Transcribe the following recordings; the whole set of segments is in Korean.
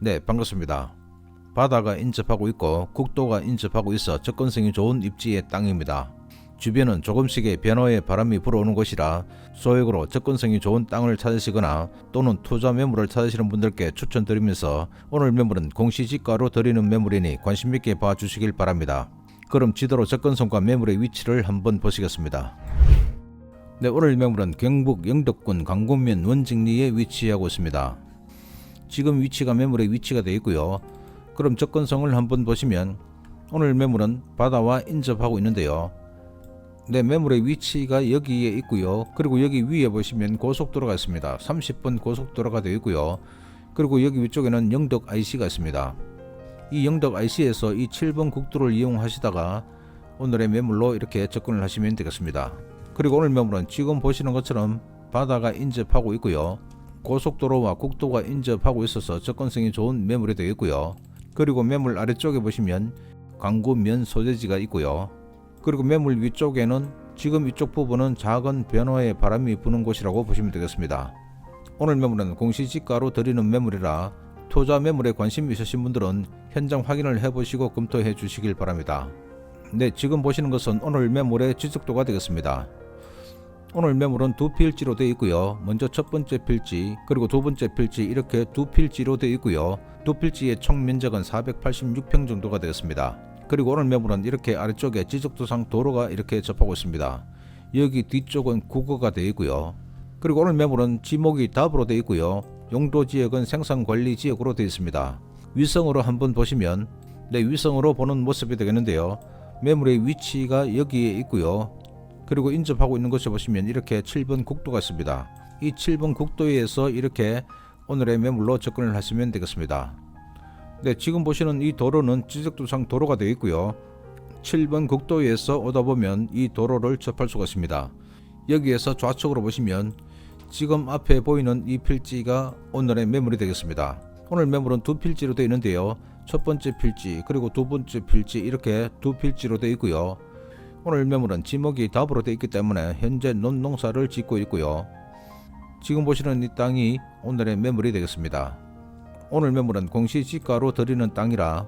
네, 반갑습니다. 바다가 인접하고 있고 국도가 인접하고 있어 접근성이 좋은 입지의 땅입니다. 주변은 조금씩의 변화의 바람이 불어오는 곳이라 소액으로 접근성이 좋은 땅을 찾으시거나 또는 투자 매물을 찾으시는 분들께 추천드리면서 오늘 매물은 공시지가로 드리는 매물이니 관심 있게 봐주시길 바랍니다. 그럼 지도로 접근성과 매물의 위치를 한번 보시겠습니다. 네, 오늘 매물은 경북 영덕군 강군면 원직리에 위치하고 있습니다. 지금 위치가 매물의 위치가 되어 있고요. 그럼 접근성을 한번 보시면 오늘 매물은 바다와 인접하고 있는데요. 네, 매물의 위치가 여기에 있고요. 그리고 여기 위에 보시면 고속도로가 있습니다. 30분 고속도로가 되어 있고요. 그리고 여기 위쪽에는 영덕 IC가 있습니다. 이 영덕 IC에서 이 7번 국도를 이용하시다가 오늘의 매물로 이렇게 접근을 하시면 되겠습니다. 그리고 오늘 매물은 지금 보시는 것처럼 바다가 인접하고 있고요. 고속도로와 국도가 인접하고 있어서 접근성이 좋은 매물이 되어 있고요. 그리고 매물 아래쪽에 보시면 광구면 소재지가 있고요. 그리고 매물 위쪽에는 지금 이쪽 부분은 작은 변화의 바람이 부는 곳이라고 보시면 되겠습니다. 오늘 매물은 공시지가로 드리는 매물이라 투자 매물에 관심 있으신 분들은 현장 확인을 해보시고 검토해 주시길 바랍니다. 네, 지금 보시는 것은 오늘 매물의 지속도가 되겠습니다. 오늘 매물은 두 필지로 되어 있고요. 먼저 첫 번째 필지, 그리고 두 번째 필지 이렇게 두 필지로 되어 있고요. 두 필지의 총 면적은 486평 정도가 되었습니다. 그리고 오늘 매물은 이렇게 아래쪽에 지적도상 도로가 이렇게 접하고 있습니다. 여기 뒤쪽은 국어가 되어 있고요. 그리고 오늘 매물은 지목이 답으로 되어 있고요. 용도 지역은 생산 관리 지역으로 되어 있습니다. 위성으로 한번 보시면 네, 위성으로 보는 모습이 되겠는데요. 매물의 위치가 여기에 있고요. 그리고 인접하고 있는 곳에 보시면 이렇게 7번 국도가 있습니다. 이 7번 국도에서 이렇게 오늘의 매물로 접근을 하시면 되겠습니다. 네, 지금 보시는 이 도로는 지적도상 도로가 되어 있고요. 7번 국도에서 오다 보면 이 도로를 접할 수가 있습니다. 여기에서 좌측으로 보시면 지금 앞에 보이는 이 필지가 오늘의 매물이 되겠습니다. 오늘 매물은 두 필지로 되어 있는데요. 첫 번째 필지 그리고 두 번째 필지 이렇게 두 필지로 되어 있고요. 오늘 매물은 지목이 답으로 되어 있기 때문에 현재 논농사를 짓고 있고요. 지금 보시는 이 땅이 오늘의 매물이 되겠습니다. 오늘 매물은 공시지가로 드리는 땅이라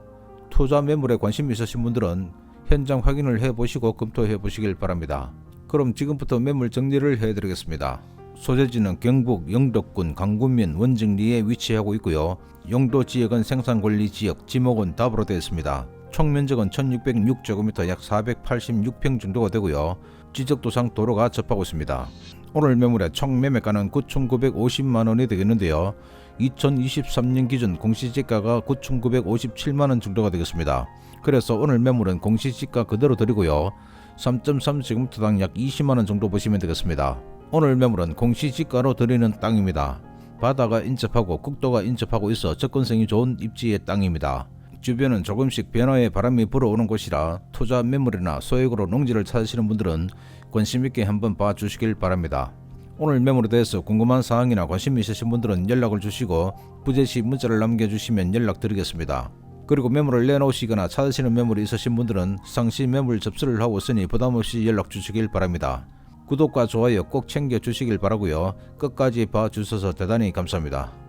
투자 매물에 관심 있으신 분들은 현장 확인을 해보시고 검토해 보시길 바랍니다. 그럼 지금부터 매물 정리를 해드리겠습니다. 소재지는 경북 영덕군 강군면 원정리에 위치하고 있고요. 용도 지역은 생산관리 지역, 지목은 답으로 되어 있습니다. 총 면적은 1606제곱미터 약 486평 정도가 되고요. 지적도상 도로가 접하고 있습니다. 오늘 매물의 총 매매가는 9,950만 원이 되겠는데요. 2023년 기준 공시지가가 9,957만 원 정도가 되겠습니다. 그래서 오늘 매물은 공시지가 그대로 드리고요. 3.3제곱미터당 약 20만 원 정도 보시면 되겠습니다. 오늘 매물은 공시지가로 드리는 땅입니다. 바다가 인접하고 국도가 인접하고 있어 접근성이 좋은 입지의 땅입니다. 주변은 조금씩 변화의 바람이 불어오는 곳이라 투자 매물이나 소액으로 농지를 찾으시는 분들은 관심 있게 한번 봐주시길 바랍니다. 오늘 매물에 대해서 궁금한 사항이나 관심 있으신 분들은 연락을 주시고 부재시 문자를 남겨주시면 연락드리겠습니다. 그리고 매물을 내놓으시거나 찾으시는 매물이 있으신 분들은 상시 매물 접수를 하고 있으니 부담없이 연락 주시길 바랍니다. 구독과 좋아요 꼭 챙겨 주시길 바라고요. 끝까지 봐주셔서 대단히 감사합니다.